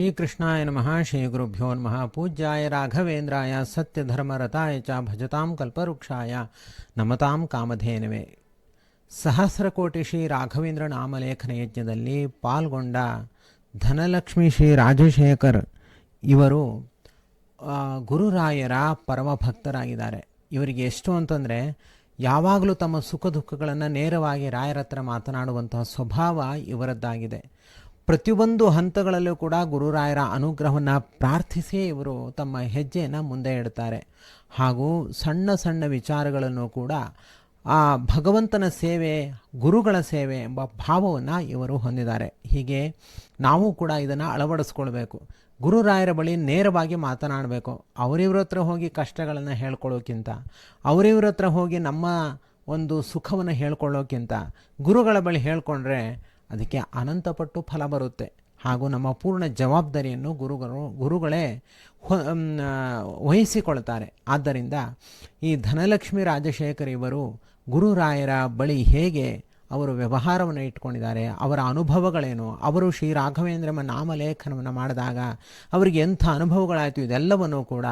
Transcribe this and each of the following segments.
ಶ್ರೀಕೃಷ್ಣಾಯ ನಮಃ, ಶ್ರೀ ಗುರುಭ್ಯೋ ನಮಃ. ಪೂಜ್ಯಾಯ ರಾಘವೇಂದ್ರಾಯ ಸತ್ಯಧರ್ಮರತಾಯ ಚ ಭಜತಾಂ ಕಲ್ಪವೃಕ್ಷಾಯ ನಮತಾಂ ಕಾಮಧೇನವೇ. ಸಹಸ್ರಕೋಟಿ ಶ್ರೀ ರಾಘವೇಂದ್ರ ನಾಮಲೇಖನ ಯಜ್ಞದಲ್ಲಿ ಪಾಲ್ಗೊಂಡ ಧನಲಕ್ಷ್ಮಿ ಶ್ರೀ ರಾಜಶೇಖರ್ ಇವರು ಗುರುರಾಯರ ಪರಮ ಭಕ್ತರಾಗಿದ್ದಾರೆ ಇವರಿಗೆ ಎಷ್ಟು ಅಂತಂದರೆ, ಯಾವಾಗಲೂ ತಮ್ಮ ಸುಖ ದುಃಖಗಳನ್ನು ನೇರವಾಗಿ ರಾಯರ ಹತ್ರ ಮಾತನಾಡುವಂತಹ ಸ್ವಭಾವ ಇವರದ್ದಾಗಿದೆ. ಪ್ರತಿಯೊಂದು ಹಂತಗಳಲ್ಲೂ ಕೂಡ ಗುರುರಾಯರ ಅನುಗ್ರಹವನ್ನು ಪ್ರಾರ್ಥಿಸಿ ಇವರು ತಮ್ಮ ಹೆಜ್ಜೆಯನ್ನು ಮುಂದೆ ಇಡ್ತಾರೆ. ಹಾಗೂ ಸಣ್ಣ ಸಣ್ಣ ವಿಚಾರಗಳನ್ನು ಕೂಡ ಆ ಭಗವಂತನ ಸೇವೆ, ಗುರುಗಳ ಸೇವೆ ಎಂಬ ಭಾವವನ್ನು ಇವರು ಹೊಂದಿದ್ದಾರೆ. ಹೀಗೆ ನಾವು ಕೂಡ ಇದನ್ನು ಅಳವಡಿಸ್ಕೊಳ್ಬೇಕು. ಗುರುರಾಯರ ಬಳಿ ನೇರವಾಗಿ ಮಾತನಾಡಬೇಕು. ಅವರಿವ್ರ ಹತ್ರ ಹೋಗಿ ಕಷ್ಟಗಳನ್ನು ಹೇಳ್ಕೊಳ್ಳೋಕ್ಕಿಂತ ಅವರಿವ್ರ ಹತ್ರ ಹೋಗಿ ನಮ್ಮ ಒಂದು ಸುಖವನ್ನು ಹೇಳ್ಕೊಳ್ಳೋಕ್ಕಿಂತ ಗುರುಗಳ ಬಳಿ ಹೇಳ್ಕೊಂಡ್ರೆ ಅದಕ್ಕೆ ಅನಂತಪಟ್ಟು ಫಲ ಬರುತ್ತೆ. ಹಾಗೂ ನಮ್ಮ ಪೂರ್ಣ ಜವಾಬ್ದಾರಿಯನ್ನು ಗುರುಗಳು, ಗುರುಗಳೇ ವಹಿಸಿಕೊಳ್ತಾರೆ. ಆದ್ದರಿಂದ ಈ ಧನಲಕ್ಷ್ಮಿ ರಾಜಶೇಖರ್ ಇವರು ಗುರುರಾಯರ ಬಳಿ ಹೇಗೆ ಅವರು ವ್ಯವಹಾರವನ್ನು ಇಟ್ಕೊಂಡಿದ್ದಾರೆ, ಅವರ ಅನುಭವಗಳೇನು, ಅವರು ಶ್ರೀ ರಾಘವೇಂದ್ರಮ್ಮ ನಾಮಲೇಖನವನ್ನು ಮಾಡಿದಾಗ ಅವರಿಗೆ ಎಂಥ ಅನುಭವಗಳಾಯಿತು, ಇದೆಲ್ಲವನ್ನು ಕೂಡ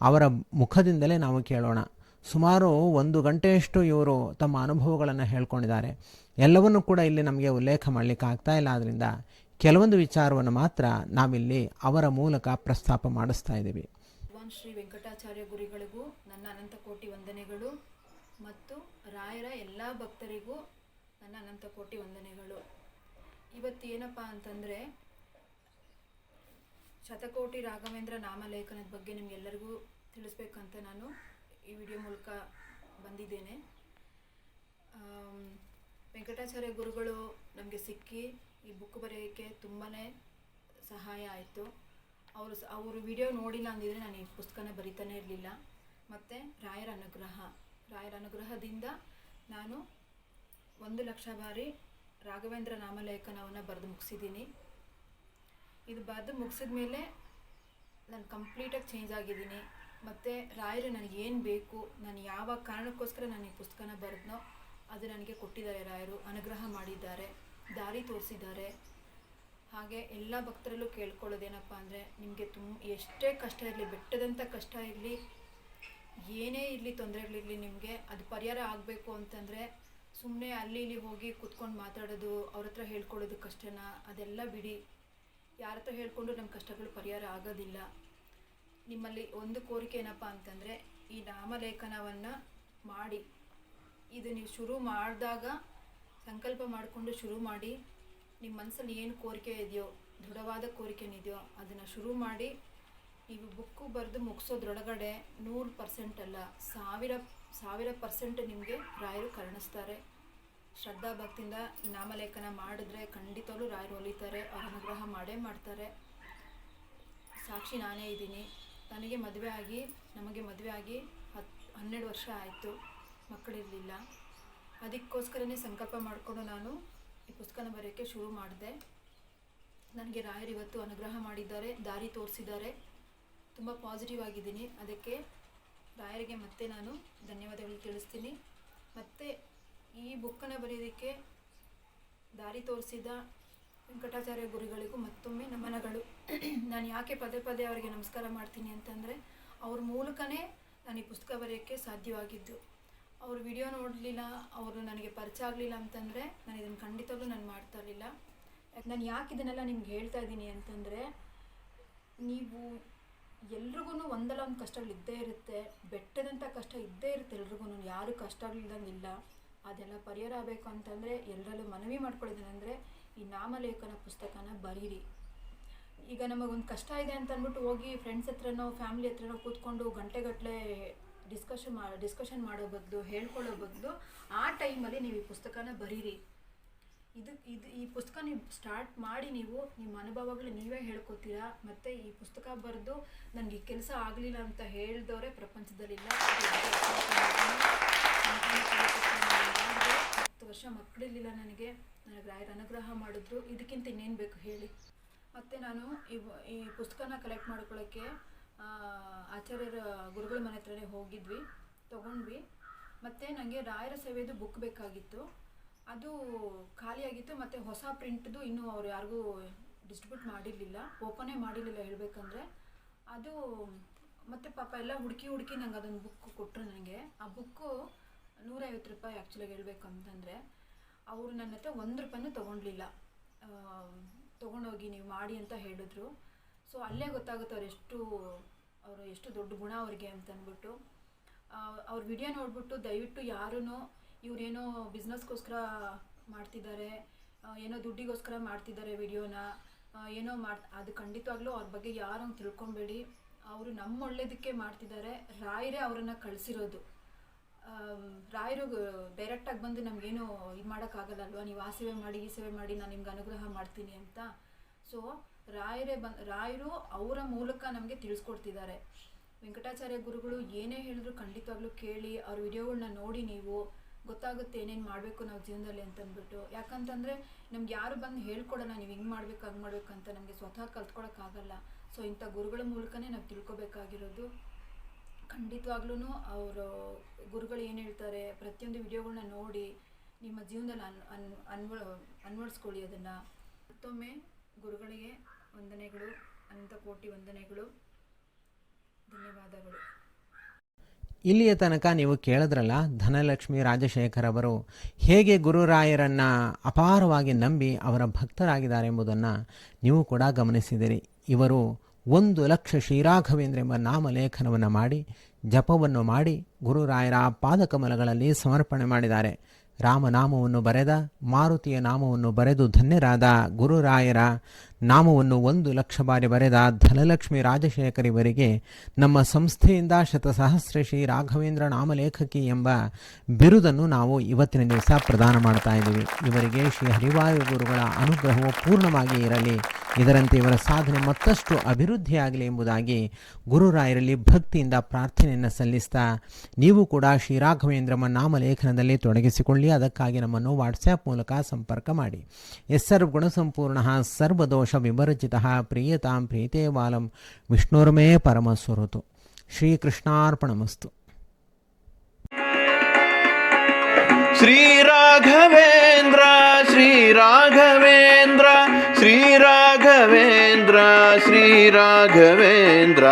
ಅವರ ಮುಖದಿಂದಲೇ ನಾವು ಕೇಳೋಣ. ಸುಮಾರು ಒಂದು ಗಂಟೆಯಷ್ಟು ಇವರು ತಮ್ಮ ಅನುಭವಗಳನ್ನು ಹೇಳ್ಕೊಂಡಿದ್ದಾರೆ. ಎಲ್ಲವನ್ನು ಕೂಡ ಇಲ್ಲಿ ನಮಗೆ ಉಲ್ಲೇಖ ಮಾಡಲಿಕ್ಕೆ ಆಗ್ತಾ ಇಲ್ಲ. ಆದ್ದರಿಂದ ಕೆಲವೊಂದು ವಿಚಾರವನ್ನು ಮಾತ್ರ ನಾವಿಲ್ಲಿ ಅವರ ಮೂಲಕ ಪ್ರಸ್ತಾಪ ಮಾಡಿಸ್ತಾ ಇದ್ದೀವಿ. ಭಗವಾನ್ ಶ್ರೀ ವೆಂಕಟಾಚಾರ್ಯ ಗುರಿಗಳಿಗೂ, ನನ್ನ ಅನಂತ ಕೋಟಿ ವಂದನೆಗಳು ಮತ್ತು ರಾಯರ ಎಲ್ಲ ಭಕ್ತರಿಗೂ ನನ್ನ ಅನಂತ ಕೋಟಿ ವಂದನೆಗಳು. ಇವತ್ತು ಏನಪ್ಪ ಅಂತಂದರೆ, ಶತಕೋಟಿ ರಾಘವೇಂದ್ರ ನಾಮಲೇಖನದ ಬಗ್ಗೆ ನಿಮಗೆಲ್ಲರಿಗೂ ತಿಳಿಸ್ಬೇಕಂತ ನಾನು ಈ ವಿಡಿಯೋ ಮೂಲಕ ಬಂದಿದ್ದೇನೆ. ವೆಂಕಟಾಚಾರ್ಯ ಗುರುಗಳು ನಮಗೆ ಸಿಕ್ಕಿ ಈ ಬುಕ್ ಬರೆಯೋಕ್ಕೆ ತುಂಬಾ ಸಹಾಯ ಆಯಿತು. ಅವರು ಅವರು ವಿಡಿಯೋ ನೋಡಿಲ್ಲ ಅಂದಿದ್ರೆ ನಾನು ಈ ಪುಸ್ತಕನ ಬರಿತಾನೆ ಇರಲಿಲ್ಲ. ಮತ್ತು ರಾಯರ ಅನುಗ್ರಹ, ರಾಯರ ಅನುಗ್ರಹದಿಂದ ನಾನು ಒಂದು ಲಕ್ಷ ಬಾರಿ ರಾಘವೇಂದ್ರ ನಾಮಲೇಖನವನ್ನು ಬರೆದು ಮುಗಿಸಿದ್ದೀನಿ. ಇದು ಬರೆದು ಮುಗಿಸಿದ ಮೇಲೆ ನಾನು ಕಂಪ್ಲೀಟಾಗಿ ಚೇಂಜ್ ಆಗಿದ್ದೀನಿ. ಮತ್ತು ರಾಯರು ನನಗೆ ಏನು ಬೇಕು, ನಾನು ಯಾವ ಕಾರಣಕ್ಕೋಸ್ಕರ ನಾನು ಈ ಪುಸ್ತಕನ ಬರೆದ್ನೋ ಅದು ನನಗೆ ಕೊಟ್ಟಿದ್ದಾರೆ ರಾಯರು, ಅನುಗ್ರಹ ಮಾಡಿದ್ದಾರೆ, ದಾರಿ ತೋರಿಸಿದ್ದಾರೆ. ಹಾಗೆ ಎಲ್ಲ ಭಕ್ತರಲ್ಲೂ ಕೇಳ್ಕೊಳ್ಳೋದೇನಪ್ಪ ಅಂದರೆ ನಿಮಗೆ ತುಂಬ ಎಷ್ಟೇ ಕಷ್ಟ ಇರಲಿ ಬೆಟ್ಟದಂಥ ಕಷ್ಟ ಇರಲಿ, ಏನೇ ಇರಲಿ ತೊಂದರೆಗಳಿರಲಿ ನಿಮಗೆ, ಅದು ಪರಿಹಾರ ಆಗಬೇಕು ಅಂತಂದರೆ ಸುಮ್ಮನೆ ಅಲ್ಲಿ ಇಲ್ಲಿ ಹೋಗಿ ಕೂತ್ಕೊಂಡು ಮಾತಾಡೋದು, ಅವ್ರ ಹತ್ರ ಹೇಳ್ಕೊಳ್ಳೋದು ಕಷ್ಟನ ಅದೆಲ್ಲ ಬಿಡಿ. ಯಾರ ಹತ್ರ ಹೇಳ್ಕೊಂಡು ನಮ್ಮ ಕಷ್ಟಗಳು ಪರಿಹಾರ ಆಗೋದಿಲ್ಲ. ನಿಮ್ಮಲ್ಲಿ ಒಂದು ಕೋರಿಕೆ ಏನಪ್ಪ ಅಂತಂದರೆ, ಈ ನಾಮಲೇಖನವನ್ನು ಮಾಡಿ. ಇದು ನೀವು ಶುರು ಮಾಡಿದಾಗ, ಸಂಕಲ್ಪ ಮಾಡಿಕೊಂಡು ಶುರು ಮಾಡಿ ನಿಮ್ಮ ಮನಸ್ಸಲ್ಲಿ ಏನು ಕೋರಿಕೆ ಇದೆಯೋ, ದೃಢವಾದ ಕೋರಿಕೆನಿದೆಯೋ ಅದನ್ನು ಶುರು ಮಾಡಿ, ನೀವು ಬುಕ್ಕು ಬರೆದು ಮುಗಿಸೋದ್ರೊಳಗಡೆ ನೂರು ಪರ್ಸೆಂಟ್ ಅಲ್ಲ, ಸಾವಿರ ಸಾವಿರ ಪರ್ಸೆಂಟ್ ನಿಮಗೆ ರಾಯರು ಕರುಣಿಸ್ತಾರೆ. ಶ್ರದ್ಧಾ ಭಕ್ತಿಯಿಂದ ನಾಮಲೇಖನ ಮಾಡಿದ್ರೆ ಖಂಡಿತವಾಗ್ಲೂ ರಾಯರು ಒಲಿತಾರೆ, ಅವ್ರ ಅನುಗ್ರಹ ಮಾಡೇ ಮಾಡ್ತಾರೆ. ಸಾಕ್ಷಿ ನಾನೇ ಇದ್ದೀನಿ. ನನಗೆ ಮದುವೆ ಆಗಿ, ನಮಗೆ ಮದುವೆ ಆಗಿ ಹತ್ತು ಹನ್ನೆರಡು ವರ್ಷ ಆಯಿತು. ಮಕ್ಕಳಿರಲಿಲ್ಲ. ಅದಕ್ಕೋಸ್ಕರನೇ ಸಂಕಲ್ಪ ಮಾಡಿಕೊಂಡು ನಾನು ಈ ಪುಸ್ತಕನ ಬರೆಯೋಕ್ಕೆ ಶುರು ಮಾಡಿದೆ. ನನಗೆ ರಾಯರು ಇವತ್ತು ಅನುಗ್ರಹ ಮಾಡಿದ್ದಾರೆ, ದಾರಿ ತೋರಿಸಿದ್ದಾರೆ. ತುಂಬ ಪಾಸಿಟಿವ್ ಆಗಿದ್ದೀನಿ. ಅದಕ್ಕೆ ರಾಯರಿಗೆ ಮತ್ತೆ ನಾನು ಧನ್ಯವಾದಗಳು ತಿಳಿಸ್ತೀನಿ. ಮತ್ತು ಈ ಬುಕ್ಕನ್ನು ಬರೆಯೋದಕ್ಕೆ ದಾರಿ ತೋರಿಸಿದ ವೆಂಕಟಾಚಾರ್ಯ ಗುರುಗಳಿಗೂ ಮತ್ತೊಮ್ಮೆ ನಮನಗಳು. ನಾನು ಯಾಕೆ ಪದೇ ಪದೇ ಅವರಿಗೆ ನಮಸ್ಕಾರ ಮಾಡ್ತೀನಿ ಅಂತಂದರೆ, ಅವ್ರ ಮೂಲಕನೇ ನಾನು ಈ ಪುಸ್ತಕ ಬರೆಯೋಕ್ಕೆ ಸಾಧ್ಯವಾಗಿದ್ದು. ಅವ್ರ ವಿಡಿಯೋ ನೋಡಲಿಲ್ಲ, ಅವರು ನನಗೆ ಪರಿಚಯ ಆಗಲಿಲ್ಲ ಅಂತಂದರೆ ನಾನು ಇದನ್ನು ಖಂಡಿತವಾಗ್ಲೂ ನಾನು ಮಾಡ್ತಾ ಇರಲಿಲ್ಲ. ನಾನು ಯಾಕೆ ಇದನ್ನೆಲ್ಲ ನಿಮ್ಗೆ ಹೇಳ್ತಾ ಇದ್ದೀನಿ ಅಂತಂದರೆ, ನೀವು ಎಲ್ರಿಗೂ ಒಂದಲ್ಲ ಒಂದು ಕಷ್ಟಗಳು ಇದ್ದೇ ಇರುತ್ತೆ ಬೆಟ್ಟದಂಥ ಕಷ್ಟ ಇದ್ದೇ ಇರುತ್ತೆ ಎಲ್ರಿಗೂ ಯಾರು ಕಷ್ಟಗಳಿಲ್ಲಂಗಿಲ್ಲ ಅದೆಲ್ಲ ಪರಿಹಾರ ಆಗಬೇಕು ಅಂತಂದರೆ, ಎಲ್ಲರಲ್ಲೂ ಮನವಿ ಮಾಡ್ಕೊಳ್ಳೋದೇನೆಂದರೆ ಈ ನಾಮಲೇಖನ ಪುಸ್ತಕನ ಬರೀರಿ. ಈಗ ನಮಗೊಂದು ಕಷ್ಟ ಇದೆ ಅಂತ ಅಂದ್ಬಿಟ್ಟು ಹೋಗಿ ಫ್ರೆಂಡ್ಸ್ ಹತ್ರನೋ ಫ್ಯಾಮಿಲಿ ಹತ್ರನೋ ಕೂತ್ಕೊಂಡು ಗಂಟೆಗಟ್ಟಲೆ ಡಿಸ್ಕಷನ್ ಮಾ ಡಿಸ್ಕಷನ್ ಮಾಡೋ ಬದಲು, ಹೇಳ್ಕೊಳ್ಳೋ ಬದಲು ಆ ಟೈಮಲ್ಲಿ ನೀವು ಈ ಪುಸ್ತಕನ ಬರೀರಿ. ಇದು ಇದು ಈ ಪುಸ್ತಕ ನೀವು ಸ್ಟಾರ್ಟ್ ಮಾಡಿ ನೀವು ನಿಮ್ಮ ಅನುಭವಗಳು ನೀವೇ ಹೇಳ್ಕೊತೀರಾ? ಮತ್ತು ಈ ಪುಸ್ತಕ ಬರೆದು ನನಗೆ ಈ ಕೆಲಸ ಆಗಲಿಲ್ಲ ಅಂತ ಹೇಳಿದವರೇ ಪ್ರಪಂಚದಲ್ಲಿಲ್ಲ. ಹತ್ತು ವರ್ಷ ಮಕ್ಕಳಿರಲಿಲ್ಲ ನನಗೆ. ನನಗೆ ರಾಯರ ಅನುಗ್ರಹ ಮಾಡಿದ್ರು. ಇದಕ್ಕಿಂತ ಇನ್ನೇನು ಬೇಕು ಹೇಳಿ. ಮತ್ತು ನಾನು ಇವ್ ಈ ಪುಸ್ತಕನ ಕಲೆಕ್ಟ್ ಮಾಡ್ಕೊಳ್ಳೋಕ್ಕೆ ಆಚಾರ್ಯರ ಗುರುಗಳ ಮನೆ ಹತ್ರನೇ ಹೋಗಿದ್ವಿ, ತೊಗೊಂಡ್ವಿ. ಮತ್ತು ನನಗೆ ರಾಯರ ಸೇವೆದು ಬುಕ್ ಬೇಕಾಗಿತ್ತು. ಅದು ಖಾಲಿಯಾಗಿತ್ತು, ಮತ್ತು ಹೊಸ ಪ್ರಿಂಟ್ದು ಇನ್ನೂ ಅವ್ರು ಯಾರಿಗೂ ಡಿಸ್ಟ್ರಿಬ್ಯೂಟ್ ಮಾಡಿರಲಿಲ್ಲ. ಓಪನೇ ಮಾಡಿರಲಿಲ್ಲ ಹೇಳಬೇಕಂದ್ರೆ. ಅದು ಮತ್ತು ಪಾಪ ಎಲ್ಲ ಹುಡುಕಿ ಹುಡುಕಿ ನಂಗೆ ಅದೊಂದು ಬುಕ್ ಕೊಟ್ಟರು ನನಗೆ. ಆ ಬುಕ್ಕು ನೂರೈವತ್ತು ರೂಪಾಯಿ ಆ್ಯಕ್ಚುಲಾಗಿ ಹೇಳಬೇಕು ಅಂತಂದರೆ ಅವರು ನನ್ನ ಹತ್ರ ಒಂದು ರೂಪಾಯಿನೂ ತೊಗೊಂಡ್ಲಿಲ್ಲ. ತೊಗೊಂಡೋಗಿ ನೀವು ಮಾಡಿ ಅಂತ ಹೇಳಿದ್ರು. ಸೊ ಅಲ್ಲೇ ಗೊತ್ತಾಗುತ್ತೆ ಅವ್ರು ಎಷ್ಟು, ಅವರು ಎಷ್ಟು ದೊಡ್ಡ ಗುಣ ಅವ್ರಿಗೆ ಅಂತ ಅಂದ್ಬಿಟ್ಟು. ಅವ್ರ ವಿಡಿಯೋ ನೋಡ್ಬಿಟ್ಟು ದಯವಿಟ್ಟು ಯಾರೂ ಇವರೇನೋ ಬಿಸ್ನೆಸ್ಗೋಸ್ಕರ ಮಾಡ್ತಿದ್ದಾರೆ ಏನೋ ದುಡ್ಡಿಗೋಸ್ಕರ ಮಾಡ್ತಿದ್ದಾರೆ ವಿಡಿಯೋನ ಏನೋ ಮಾಡ್, ಅದು ಖಂಡಿತವಾಗ್ಲೂ ಅವ್ರ ಬಗ್ಗೆ ಯಾರು ತಿಳ್ಕೊಬೇಡಿ. ಅವರು ನಮ್ಮ ಒಳ್ಳೇದಕ್ಕೆ ಮಾಡ್ತಿದ್ದಾರೆ, ರಾಯರೇ ಅವರನ್ನು ಕಳಿಸಿರೋದು. ರಾಯರು ಡೈರೆಕ್ಟಾಗಿ ಬಂದು ನಮಗೇನು ಇದು ಮಾಡೋಕ್ಕಾಗಲ್ಲಲ್ವ? ನೀವು ಆ ಸೇವೆ ಮಾಡಿ, ಈ ಸೇವೆ ಮಾಡಿ, ನಾನು ನಿಮ್ಗೆ ಅನುಗ್ರಹ ಮಾಡ್ತೀನಿ ಅಂತ. ಸೊ ರಾಯರೇ ಬನ್ ರಾಯರು ಅವರ ಮೂಲಕ ನಮಗೆ ತಿಳಿಸ್ಕೊಡ್ತಿದ್ದಾರೆ. ವೆಂಕಟಾಚಾರ್ಯ ಗುರುಗಳು ಏನೇ ಹೇಳಿದ್ರು ಖಂಡಿತವಾಗ್ಲೂ ಕೇಳಿ, ಅವ್ರ ವಿಡಿಯೋಗಳನ್ನ ನೋಡಿ ನೀವು, ಗೊತ್ತಾಗುತ್ತೆ ಏನೇನು ಮಾಡಬೇಕು ನಾವು ಜೀವನದಲ್ಲಿ ಅಂತ ಅಂದ್ಬಿಟ್ಟು ಯಾಕಂತಂದರೆ ನಮ್ಗೆ ಯಾರು ಬಂದು ಹೇಳ್ಕೊಡೋಣ ನೀವು ಹಿಂಗೆ ಮಾಡ್ಬೇಕು, ಹಂಗೆ ಮಾಡ್ಬೇಕು ಅಂತ ನಮಗೆ ಸ್ವತಃ ಕಲ್ತ್ಕೊಳಕ್ಕಾಗಲ್ಲ. ಸೊ ಇಂಥ ಗುರುಗಳ ಮೂಲಕನೇ ನಾವು ತಿಳ್ಕೊಬೇಕಾಗಿರೋದು. ಖಂಡಿತವಾಗ್ಲೂ ಅವರು ಗುರುಗಳು ಏನು ಹೇಳ್ತಾರೆ, ಪ್ರತಿಯೊಂದು ವಿಡಿಯೋಗಳನ್ನ ನೋಡಿ ನಿಮ್ಮ ಜೀವನದಲ್ಲಿ ಅನ್ ಅನ್ ಅನ್ವ ಅನ್ವಡಿಸ್ಕೊಳ್ಳಿ ಅದನ್ನು. ಮತ್ತೊಮ್ಮೆ ಗುರುಗಳಿಗೆ ವಂದನೆಗಳು, ಅನಂತ ಕೋಟಿ ವಂದನೆಗಳು. ಧನ್ಯವಾದಗಳು. ಇಲ್ಲಿಯ ತನಕ ನೀವು ಕೇಳಿದ್ರಲ್ಲ, ಧನಲಕ್ಷ್ಮಿ ರಾಜಶೇಖರ್ ಅವರು ಹೇಗೆ ಗುರುರಾಯರನ್ನು ಅಪಾರವಾಗಿ ನಂಬಿ ಅವರ ಭಕ್ತರಾಗಿದ್ದಾರೆ ಎಂಬುದನ್ನು ನೀವು ಕೂಡ ಗಮನಿಸಿದಿರಿ. ಇವರು ಒಂದು ಲಕ್ಷ ಶ್ರೀರಾಘವೇಂದ್ರ ಎಂಬ ನಾಮಲೇಖನವನ್ನು ಮಾಡಿ, ಜಪವನ್ನು ಮಾಡಿ, ಗುರುರಾಯರ ಪಾದಕಮಲಗಳಲ್ಲಿ ಸಮರ್ಪಣೆ ಮಾಡಿದ್ದಾರೆ. ರಾಮನಾಮವನ್ನು ಬರೆದ, ಮಾರುತಿಯ ನಾಮವನ್ನು ಬರೆದು ಧನ್ಯರಾದ ಗುರುರಾಯರ ನಾಮವನ್ನು ಒಂದು ಲಕ್ಷ ಬಾರಿ ಬರೆದ ಧನಲಕ್ಷ್ಮಿ ರಾಜಶೇಖರ್ ಇವರಿಗೆ ನಮ್ಮ ಸಂಸ್ಥೆಯಿಂದ ಶತಸಹಸ್ರ ಶ್ರೀ ರಾಘವೇಂದ್ರ ನಾಮಲೇಖಕಿ ಎಂಬ ಬಿರುದನ್ನು ನಾವು ಇವತ್ತಿನ ದಿವಸ ಪ್ರದಾನ ಮಾಡ್ತಾ ಇದ್ದೀವಿ. ಇವರಿಗೆ ಶ್ರೀ ಹರಿವಾಯು ಗುರುಗಳ ಅನುಗ್ರಹವು ಪೂರ್ಣವಾಗಿ ಇರಲಿ. ಇದರಂತೆ ಇವರ ಸಾಧನೆ ಮತ್ತಷ್ಟು ಅಭಿವೃದ್ಧಿಯಾಗಲಿ ಎಂಬುದಾಗಿ ಗುರುರಾಯರಲ್ಲಿ ಭಕ್ತಿಯಿಂದ ಪ್ರಾರ್ಥನೆಯನ್ನು ಸಲ್ಲಿಸ್ತಾ ನೀವು ಕೂಡ ಶ್ರೀ ರಾಘವೇಂದ್ರಮ ನಾಮಲೇಖನದಲ್ಲಿ ತೊಡಗಿಸಿಕೊಳ್ಳಿ. ಅದಕ್ಕಾಗಿ ನಮ್ಮನ್ನು ವಾಟ್ಸ್ಯಾಪ್ ಮೂಲಕ ಸಂಪರ್ಕ ಮಾಡಿ. ಎಸ್ ಸರ್ವ ಗುಣಸಂಪೂರ್ಣ ಸರ್ವದೋಷ विमर्जितः प्रीयतां प्रीते बालं विष्णुर्मे परमस्वरुतु श्रीकृष्णार्पणमस्तु। श्रीराघवेन्द्र श्रीराघवेन्द्र श्रीराघवेन्द्र श्रीराघवेन्द्र।